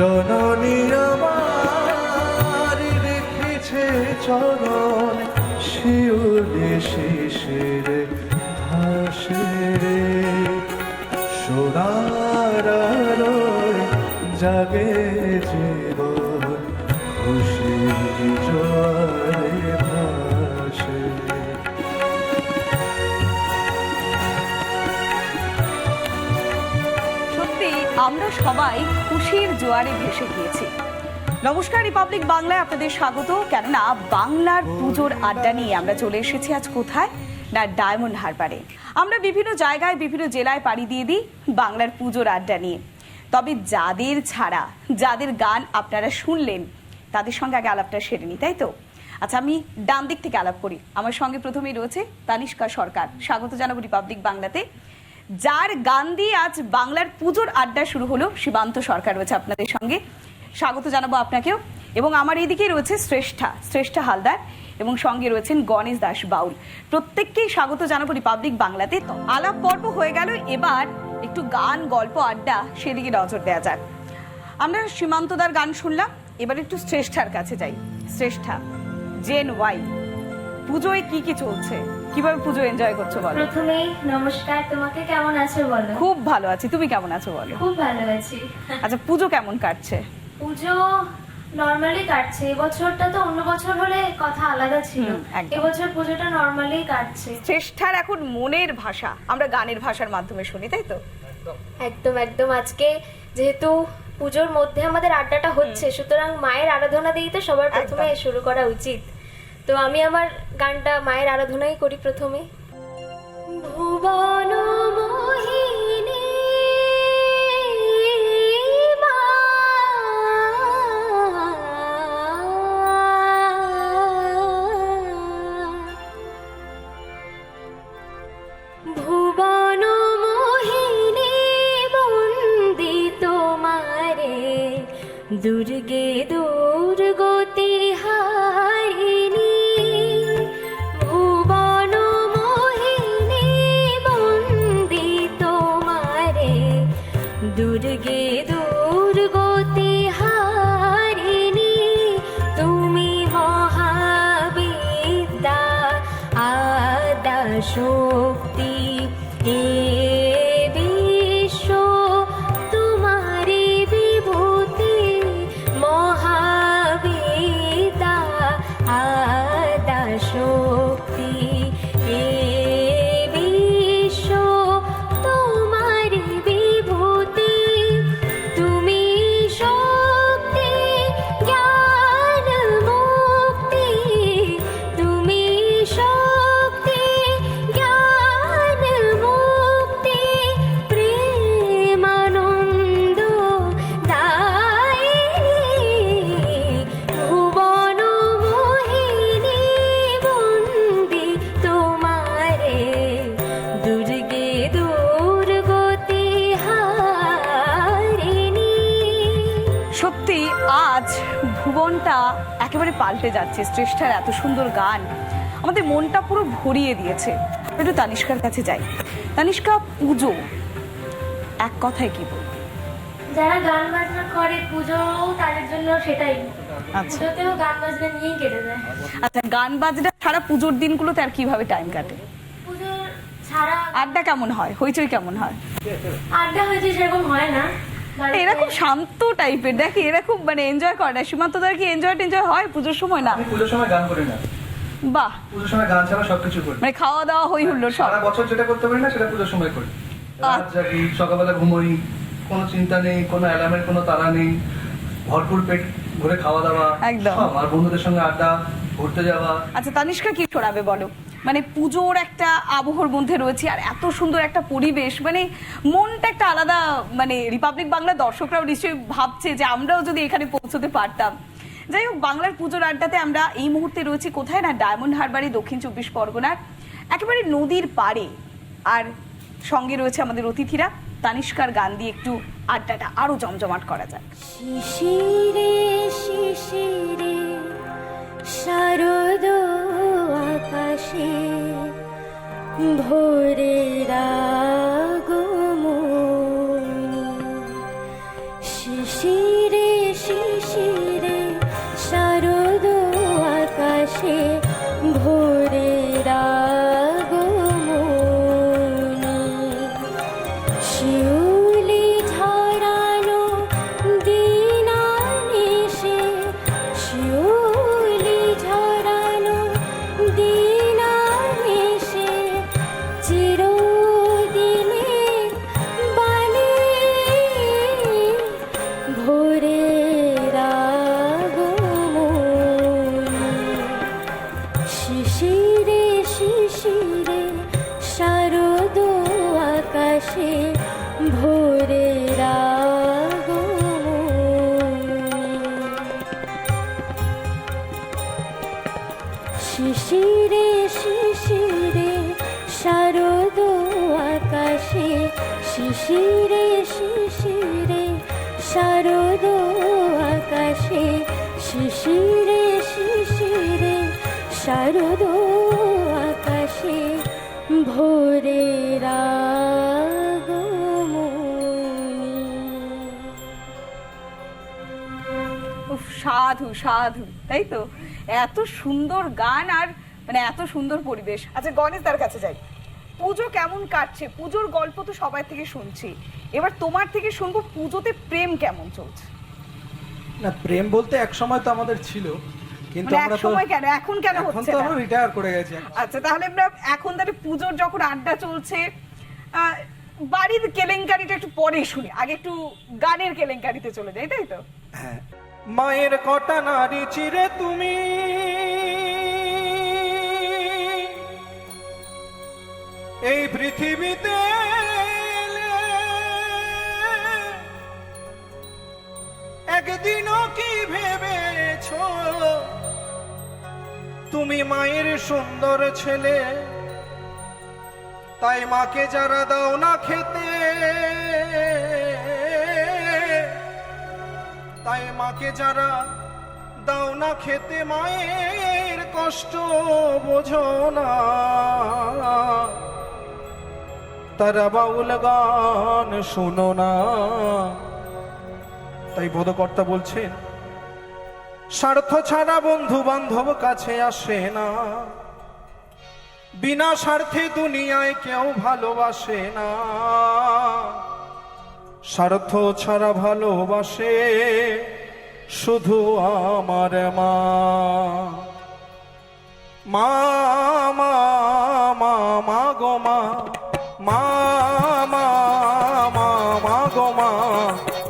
জননী আমার রেখেছে চরণ শিউরে শিশির হাসিরে সোনার জাগে সবাই খুশির জোয়ারে ভেসে গিয়েছি। নমস্কার রিপাবলিক বাংলায় আপনাদের স্বাগত। কেননা বাংলার পুজোর আড্ডা নিয়ে আমরা চলে এসেছি আজ কোথায়? না, ডায়মন্ড হারবারে। আমরা বিভিন্ন জায়গায়, বিভিন্ন জেলায় পাড়ি দিয়ে দিই বাংলার পুজোর আড্ডা নিয়ে। তবে যাদের ছাড়া, যাদের গান আপনারা শুনলেন, তাদের সঙ্গে আগে আলাপটা সেরে নি তাই তো? আচ্ছা আমি ডান দিক থেকে আলাপ করি। আমার সঙ্গে প্রথমেই রয়েছে তানিষ্কা সরকার। স্বাগত জানাব রিপাবলিক বাংলাতে। যার গান দিয়ে আজ বাংলার পুজোর আড্ডা শুরু হলো সীমান্ত সরকার রয়েছে আপনাদের সঙ্গে। স্বাগত জানাব আপনাকেও। এবং আমার এইদিকে রয়েছে শ্রেষ্ঠা শ্রেষ্ঠা হালদার, এবং সঙ্গে রয়েছেন গণেশ দাস বাউল। প্রত্যেককেই স্বাগত জানাব রিপাবলিক বাংলাতে। আলাপ পর্ব হয়ে গেল, এবার একটু গান, গল্প, আড্ডা সেদিকে নজর দেওয়া যাক। আমরা সীমান্তদার গান শুনলাম, এবার একটু শ্রেষ্ঠার কাছে যাই। শ্রেষ্ঠা জেন ওয়াই পুজোয় কি কি চলছে? কীভাবে পুজো এনজয় করছ বলো? প্রথমেই নমস্কার তোমাকে কেমন আছো বলো? খুব ভালো আছি। তুমি কেমন আছো বলো? খুব ভালো আছি। আচ্ছা পুজো কেমন কাটছে? পুজো নর্মালি কাটছে। এবছরটা তো অন্য বছর হলে কথা আলাদা ছিল। এবছর পুজোটা নর্মালি কাটছে। চেষ্টার এখন মনের ভাষা। আমরা গানের ভাষার মাধ্যমে শুনি তাই তো? একদম একদম। আজকে যেহেতু পুজোর মধ্যে আমাদের আড্ডাটা হচ্ছে সুতরাং মায়ের আরাধনা দিয়েই তো সবার প্রথমে শুরু করা উচিত। তো আমি আমার গানটা মায়ের আরাধনাই করি প্রথমে। ভুবন দুর্গে দুর্গতি পাল্টে শ্রেষ্ঠার এত সুন্দর গান আমাদের মনটা পুরো ভরিয়ে দিয়েছে। একটু তানিষ্কার কাছে যাই। তানিষ্কা পুজো। এক কথায় কি বল যারা গান বাজনা করে পুজো তাদের জন্য সেটাই। আচ্ছা। পুজোতেও গান বাজনা নিয়েই কেটে যায়। আচ্ছা গান বাজনা সারা পুজোর দিনগুলোতে আর কীভাবে টাইম কাটে? ছাড়া আড্ডা কেমন হয়? হইচই কেমন হয়? আড্ডা হয়েছে সেরকম হয় না। এরা খুব শান্ত টাইপের দেখি এরা খুব মানে এনজয় করে। না সীমান্তদার কি এনজয় টেনজয় হয় পুজোর সময়? না। পুজোর সময় গান করি না। বাহ। পুজোর সময় গান ছাড়া সবকিছু করি। মানে খাওয়া দাওয়া হই হুল্লো সব। সারা বছর যেটা করতে পারি না সেটা পুজোর সময় করি। রাত জাগি সকালবেলা ঘুমোই কোনো চিন্তা নেই কোনো অ্যালার্মের কোনো তাড়া নেই। ভরপুর পেট ভরে খাওয়া দাওয়া। একদম। আর বন্ধুদের সঙ্গে আড্ডা ঘুরতে যাওয়া। আচ্ছা তানিষ্কা কি শোনাবে বলো? মানে পুজোর একটা আবহর মধ্যে রয়েছে, আর এত সুন্দর একটা পরিবেশ। মানে মনটা একটা আলাদা মানে রিপাবলিক বাংলা দর্শকরাও নিশ্চয়ই ভাবছে যে আমরাও যদি এখানে পৌঁছতে পারতাম। যাই হোক, বাংলার পুজোর আড্ডাতে আমরা এই মুহূর্তে রয়েছি কোথায় না? ডায়মন্ড হারবারে দক্ষিণ চব্বিশ পরগনার। একেবারে নদীর পাড়ে। আর সঙ্গে রয়েছে আমাদের অতিথিরা। তানিষ্কার গান দিয়ে একটু আড্ডাটা আরও জমজমাট করা যায় শিশিরে শিশিরে, শারদ আকাশে ভোরের উফ, সাধু সাধু তাই তো? এত সুন্দর গান আর মানে এত সুন্দর পরিবেশ। আচ্ছা গণেশ তার কাছে যাই। পুজো কেমন কাটছে? পুজোর গল্প তো সবাই থেকে শুনছি। এবার তোমার থেকে শুনব পুজোতে প্রেম কেমন চলছে? না প্রেম বলতে এক সময় তো আমাদের ছিল কিন্তু মানে এক আমরা তো সময় কেন? এখন কেন হচ্ছে এখন তো আমরা রিটায়ার করে গেছি। আচ্ছা তাহলে আমরা এখন তাহলে পুজোর যখন আড্ডা চলছে আহ, বাড়ির কেলেঙ্কারিটা একটু পরে শুনি। আগে একটু গানের কেলেঙ্কারিতে চলে যাই তাই তো? হ্যাঁ মায়ের কটা নারী চিরে তুমি? এই পৃথিবীতে একদিনও কি ভেবেছ? তুমি মায়ের সুন্দর ছেলে, তাই মাকে যারা দাও না খেতে তাই মাকে যারা দাও না খেতে মায়ের কষ্ট, বোঝো না। তারা বাউল গান শোনো না। তাই বোধকর্তা বলছেন, স্বার্থ ছাড়া বন্ধু বান্ধব কাছে আসে না। বিনা স্বার্থে দুনিয়ায় কেউ ভালোবাসে না। স্বার্থ ছাড়া ভালোবাসে শুধু আমার মা। মা মা মা গো মা। মা মা মা মা গো মা।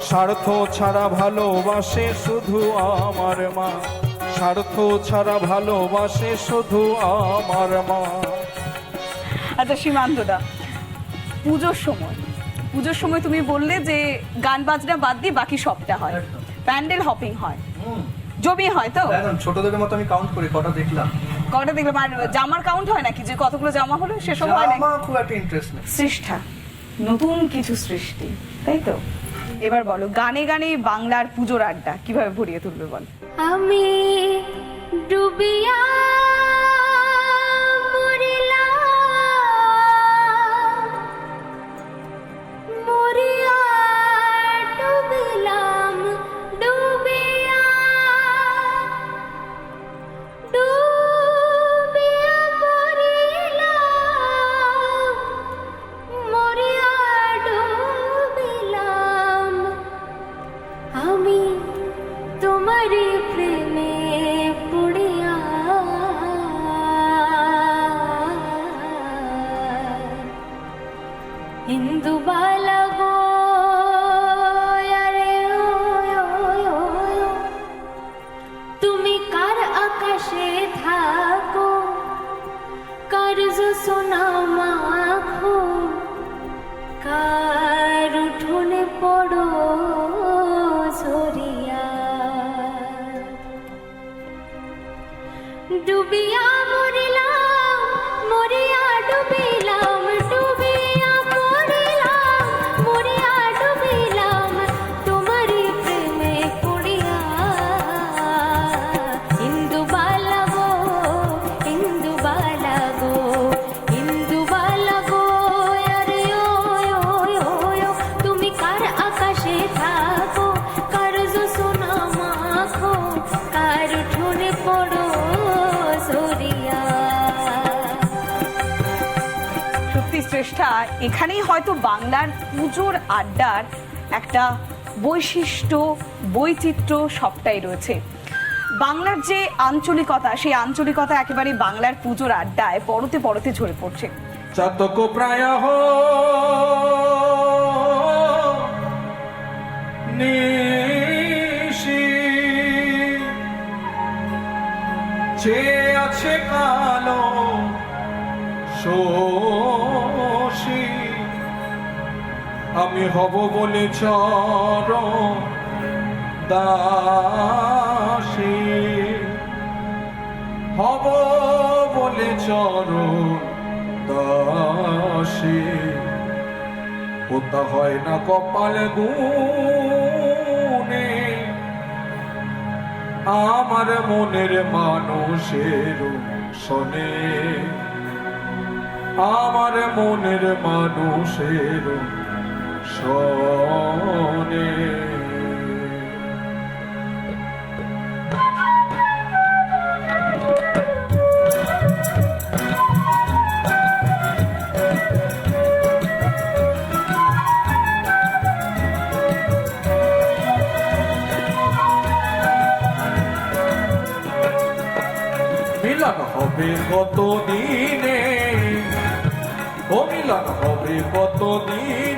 স্বার্থ ছাড়া ভালোবাসে শুধু আমার মা। স্বার্থ ছাড়া ভালোবাসে শুধু আমার মা। আচ্ছা সীমান্তদা পুজোর সময় পুজোর সময় তুমি বললে যে গান বাজনা বাদ দিয়ে বাকি সবটা হয়। প্যান্ডেল হপিং হয়। হুম। জমি হয় তো? ছোটদের মতো আমি কাউন্ট করি কটা দেখলাম। কটা দেখলাম? আর জামার কাউন্ট হয় নাকি? যে কতগুলো জামা হলো সেসব হয় আমার খুব একটা ইন্টারেস্ট নেই। সৃষ্টা নতুন কিছু সৃষ্টি তাই তো? এবার বলো গানে গানে বাংলার পুজোর আড্ডা কীভাবে ভরিয়ে তুলবে বল? আমি ডুবিয়া কার উঠোনে পড়ো ঝরিয়া। ডুবিয়া শ্রেষ্ঠা এখানেই হয়তো বাংলার পুজোর আড্ডার একটা বৈশিষ্ট্য, বৈচিত্র্য সবটাই রয়েছে। বাংলার যে আঞ্চলিকতা, সেই আঞ্চলিকতা একেবারে বাংলার পুজোর আড্ডায় পরতে পরতে ঝরে পড়ছে। আছে কালো শোষী আমি হব বলে চর দাসী। হব বলে চর দাসী। ওটা হয় না কপাল গুনে আমার মনের মানুষের শোনে। আমার মনের মানুষের শোনে। হবে কত দিনে ও মিলন হবে কত দিনে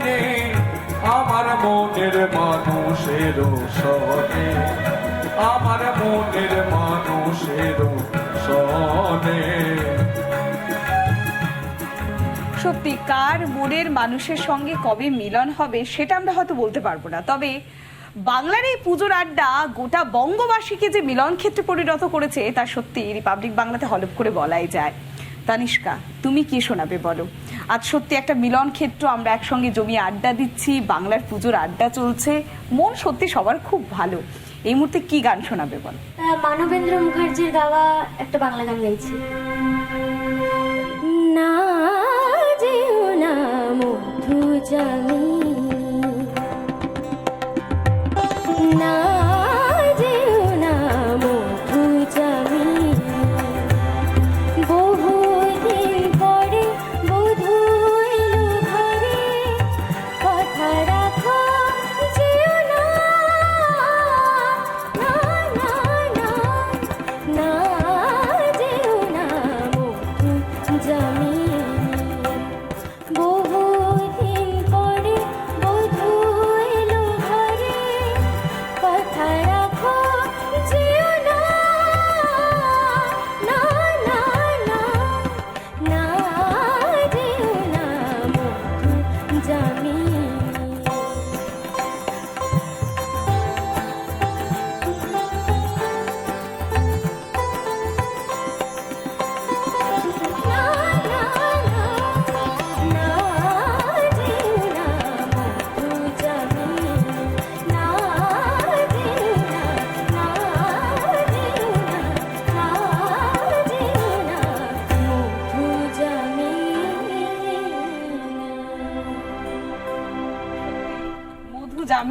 মনের মানুষের সনে আমার মনের মানুষের সনে সত্যি, কার মনের মানুষের সঙ্গে কবে মিলন হবে সেটা আমরা হয়তো বলতে পারব না। তবে বাংলার এই পুজোর আড্ডা গোটা বঙ্গবাসীকে যে মিলন ক্ষেত্রে পরিণত করেছে, তা সত্যি রিপাবলিক বাংলাতে হলপ করে বলাই যায়। তানিষ্কা তুমি কি শোনাবে বলো? আজ সত্যি একটা মিলন ক্ষেত্র আমরা একসঙ্গে জমি আড্ডা দিচ্ছি বাংলার পুজোর আড্ডা চলছে মন সত্যি সবার খুব ভালো। এই মুহূর্তে কি গান শোনাবে বলো? মানবেন্দ্র মুখার্জির গাওয়া একটা বাংলা গান গাইছি। না যেও না মধু জামি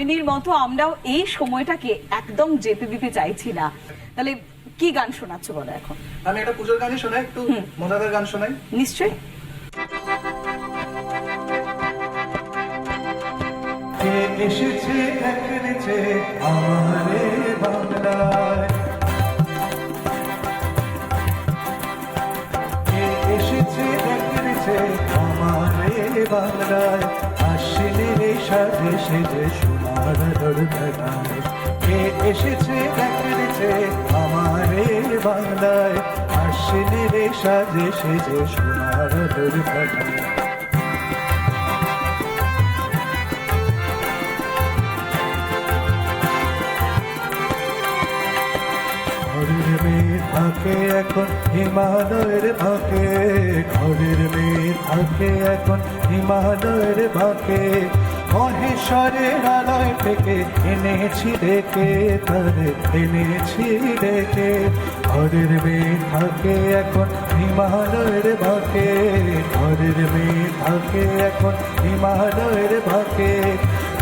দামিনীর মতো আমরাও এই সময়টাকে একদম যেতে দিতে চাইছি না। তাহলে কি গান শোনাচ্ছ বলো এখন? আমি একটা পুজোর গানই শোনাই একটু মজাদার গান শোনাই। নিশ্চয়ই। কে এসেছে দেখেছে আমারে বাংলায়। কে এসেছে দেখেছে আমারে বাংলায়। আসলে রে সাজে এসেছে দেখেছে আমারে বাংলায়। আসলে রে সাজে সেজে সোনার মেয়ে থাকে এখন হিমালয়ের ভাকে ঘরের মেয়ে থাকে এখন হিমালয়ের ভাকে মহেশ্বরের আলয় থেকে এনেছি ডেকে তারে এনেছি ডেকে। ঘরের মেয়ে থাকে এখন হিমালয়ের ভাকে, ঘরের মেয়ে থাকে এখন হিমালয়ের ভাকে।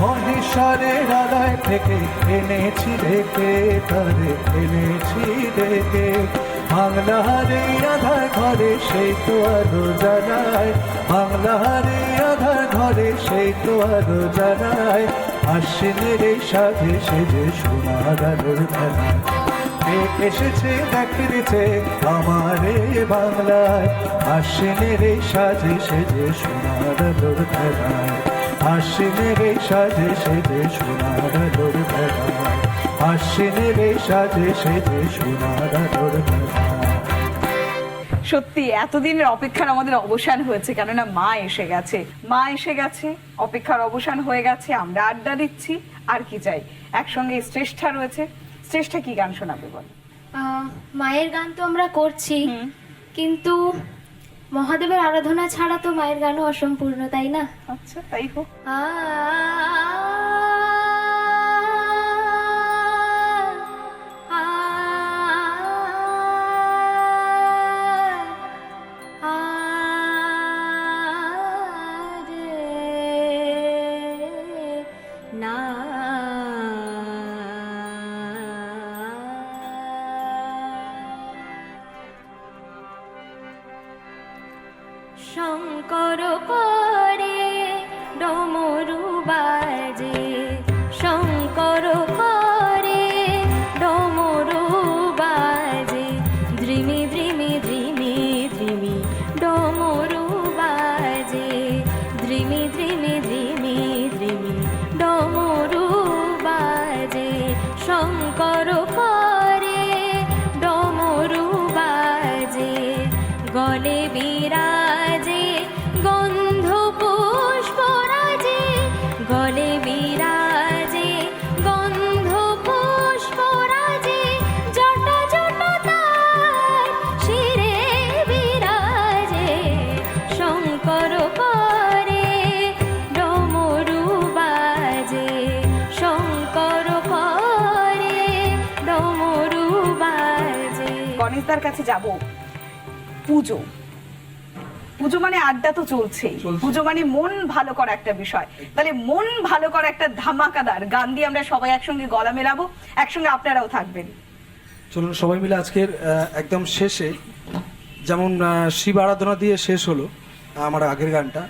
মহেশ্বরের আলয় থেকে এনেছি ডেকে তারে এনেছি ডেকে। বাংলার এই আধার ঘরে সেই তো আলো জানায়। বাংলার এই আধার ঘরে সেই তো আলো জানায়। আশ্বিনের এই সাজে সেজে সোনার আলোর খেলায় এসেছে দেখিয়েছে আমারে বাংলায়। আশ্বিনের এই সাজে সেজে সোনার আলোর খেলায় আশ্বিনের এই সাজে সেজে সোনার আলোর খেলায় আশ্বিনের এই সাজে সেজে সোনার আলোর খেলায় সত্যি এতদিনের অপেক্ষার আমাদের অবসান হয়েছে কেননা মা এসে গেছে। মা এসে গেছে অপেক্ষার অবসান হয়ে গেছে আমরা আড্ডা দিচ্ছি আর কি চাই? একসঙ্গে শ্রেষ্ঠা রয়েছে। শ্রেষ্ঠা কি গান শোনাবে বল? মায়ের গান তো আমরা করছি কিন্তু মহাদেবের আরাধনা ছাড়া তো মায়ের গানও অসম্পূর্ণ তাই না? আচ্ছা তাই হোক। আ দ্রিমি কাছে যাব। পুজো। পুজো মানে আড্ডা তো চলছেই। চলছে। পুজো মানে মন ভালো করা একটা বিষয়। তাহলে মন ভালো করা একটা ধামাকাদার গান দিয়ে আমরা সবাই একসঙ্গে গলা মেলাবো একসঙ্গে আপনারাও থাকবেন। চলুন সবাই মিলে আজকের একদম শেষে যেমন শিব আরাধনা দিয়ে শেষ হলো আমার আগের গানটা।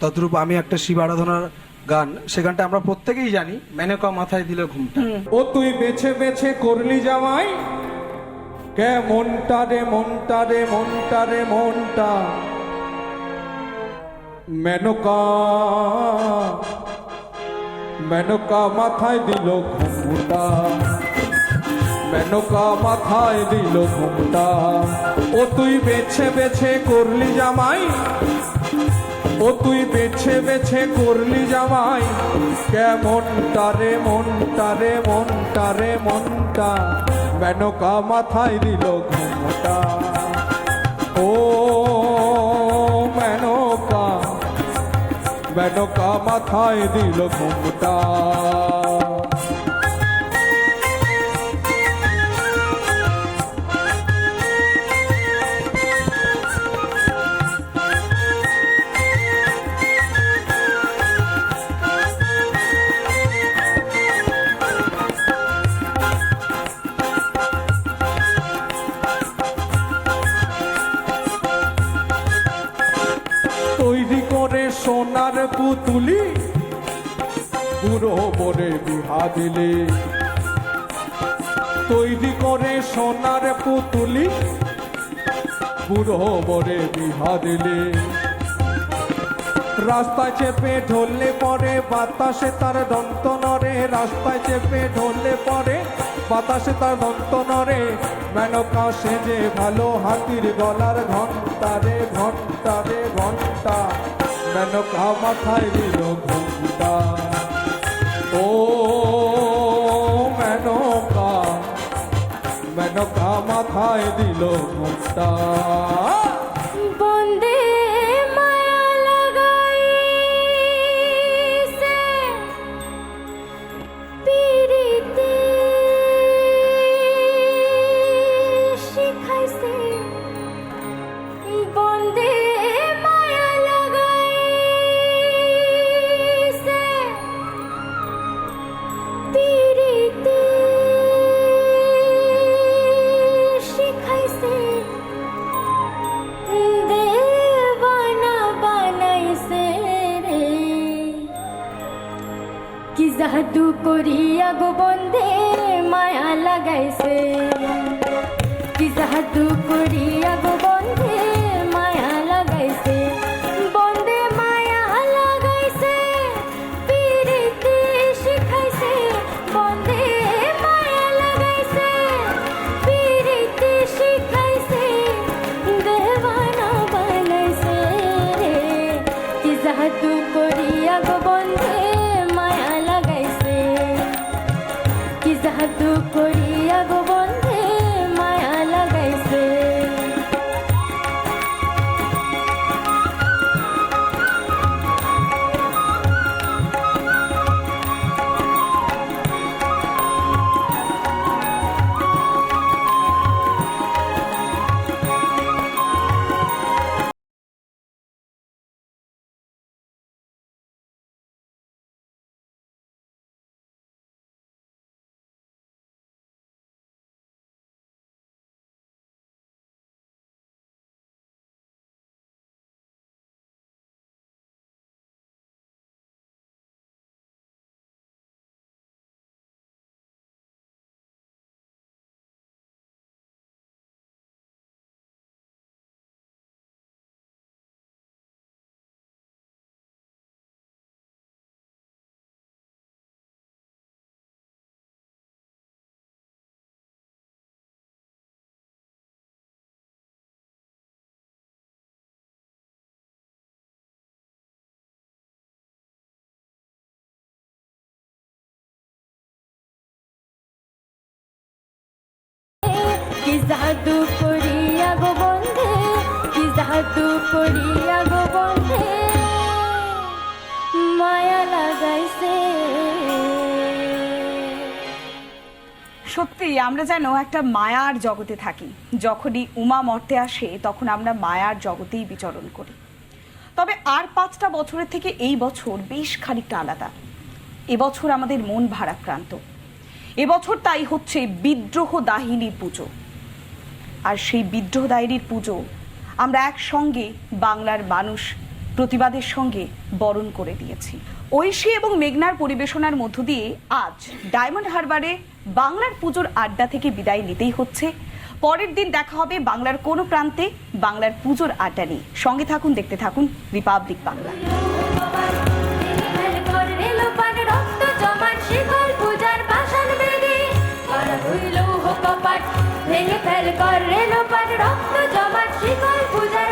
তদ্রূপ আমি একটা শিব আরাধনার গান। সে গানটা আমরা প্রত্যেকেই জানি মেনকা মাথায় দিল ঘুমটা। ও তুই বেছে বেছে করলি জামাই কে মনটা রে মনটা রে মনটা রে মনটা। মেনকা মেনকা মাথায় দিল ঘুমটা। মেনকা মাথায় দিল ঘুমটা। ও তুই বেছে বেছে করলি জামাই। ও তুই বেছে বেছে করলি জামাই। কেমন তারে মনটা রে মনটা রে, মনটা। মেনকা মাথায় দিল ঘুমটা। ও মেনকা বেনকা মাথায় দিল ঘুমটা। পুতুলি বুড়ো বরে বিহা দিলে। তৈরি করে সোনার পুতুলি, বুড়ো বরে বিহা দিলে। রাস্তায় চেপে ঢললে পরে বাতাসে তার দন্ত নরে রাস্তায় চেপে ঢললে পরে বাতাসে তার দন্ত নরে মেনকা সেজে ভালো হাতির গলার ঘণ্টা রে ঘণ্টা রে, ঘণ্টা। মেনকা মাথায় দিল ঘুমটা। ও মেনকা মেনকা মাথায় দিল ঘণ্টা কি জাদু করিয়া গো বন্ধে? কি জাদু করিয়া গো বন্ধে? মায়া লাগাইছে। সত্যি, আমরা যেন একটা মায়ার জগতে থাকি। যখনই উমা মর্তে আসে, তখন আমরা মায়ার জগতেই বিচরণ করি। তবে আর পাঁচটা বছরের থেকে এই বছর বেশ খানিকটা আলাদা। এবছর আমাদের মন ভারাক্রান্ত। এবছর তাই হচ্ছে বিদ্রোহ দাহিনী পুজো। আর সেই বিদ্রোহ দাহিনীর পুজো আমরা একসঙ্গে বাংলার মানুষ প্রতিবাদের সঙ্গে বরণ করে দিয়েছি। ঐশী এবং মেঘনার পরিবেশনার মধ্য দিয়ে আজ ডায়মন্ড হারবারে বাংলার পুজোর আড্ডা থেকে বিদায় নিতেই হচ্ছে। পরের দিন দেখা হবে বাংলার কোনো প্রান্তে বাংলার পুজোর আড্ডা নিয়ে। সঙ্গে থাকুন, দেখতে থাকুন, রিপাবলিক বাংলা। ভেঙে ফেল করে লোপান রক্ত জমাট শিকল পূজার